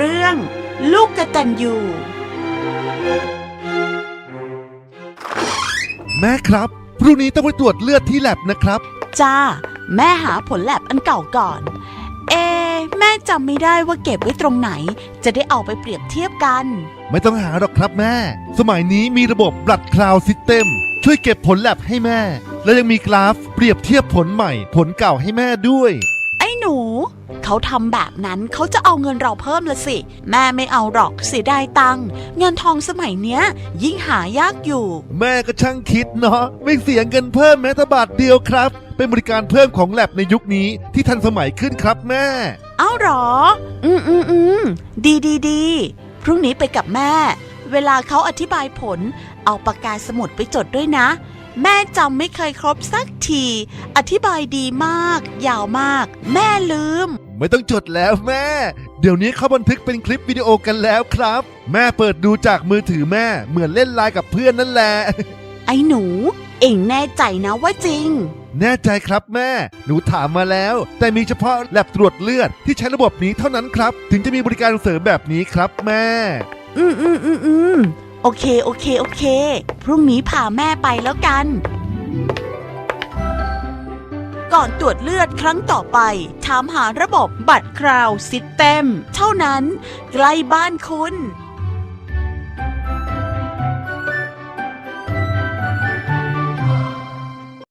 เรื่อง ลูกกตัญญูแม่ครับพรุ่งนี้ต้องไปตรวจเลือดที่แลบนะครับ จ้า แม่หาผลแลบอันเก่าก่อน เอะแม่จำไม่ได้ว่าเก็บไว้ตรงไหน จะได้เอาไปเปรียบเทียบกัน ไม่ต้องหาหรอกครับแม่ สมัยนี้มีระบบ Blood Cloud System ช่วยเก็บผลแลบให้แม่ และยังมีกราฟเปรียบเทียบผลใหม่ ผลเก่าให้แม่ด้วยไอ้ หนู เขาทำแบบนั้นเขาจะเอาเงินเราเพิ่มละสิ แม่ไม่เอาหรอกเสียดายตังค์เงินทองสมัยเนี้ย ยิ่งหายากอยู่ แม่ก็ช่างคิดเนาะไม่เสียเงินเพิ่มแม้แต่บาทเดียวครับ เป็นบริการเพิ่มของแลบในยุคนี้ที่ทันสมัยขึ้นครับแม่ เอ้าเหรอ อืมอืมอืมดีดีดีพรุ่งนี้ไปกับแม่ เวลาเขาอธิบายผล เอาปากกาสมุดไปจดด้วยนะ แม่จำไม่เคยครบสักที อธิบายดีมาก ยาวมาก แม่ลืม ไม่ต้องจดแล้วแม่ เดี๋ยวนี้เขาบันทึกเป็นคลิปวิดีโอกันแล้วครับ แม่เปิดดูจากมือถือแม่เหมือนเล่นไลน์กับเพื่อนนั่นแหละ ไอ้หนู เอ็งแน่ใจนะว่าจริง แน่ใจครับแม่ หนูถามมาแล้ว แต่มีเฉพาะแลบตรวจเลือดที่ใช้ระบบนี้เท่านั้นครับ ถึงจะมีบริการเสริมแบบนี้ครับแม่ อืมอืมอืมอืม โอเค โอเค โอเค พรุ่งนี้พาแม่ไปแล้วกัน ก่อนตรวจเลือดครั้งต่อไป ถามหาระบบบัตรคราวซิสเต็ม เท่านั้น ใกล้บ้านคุณ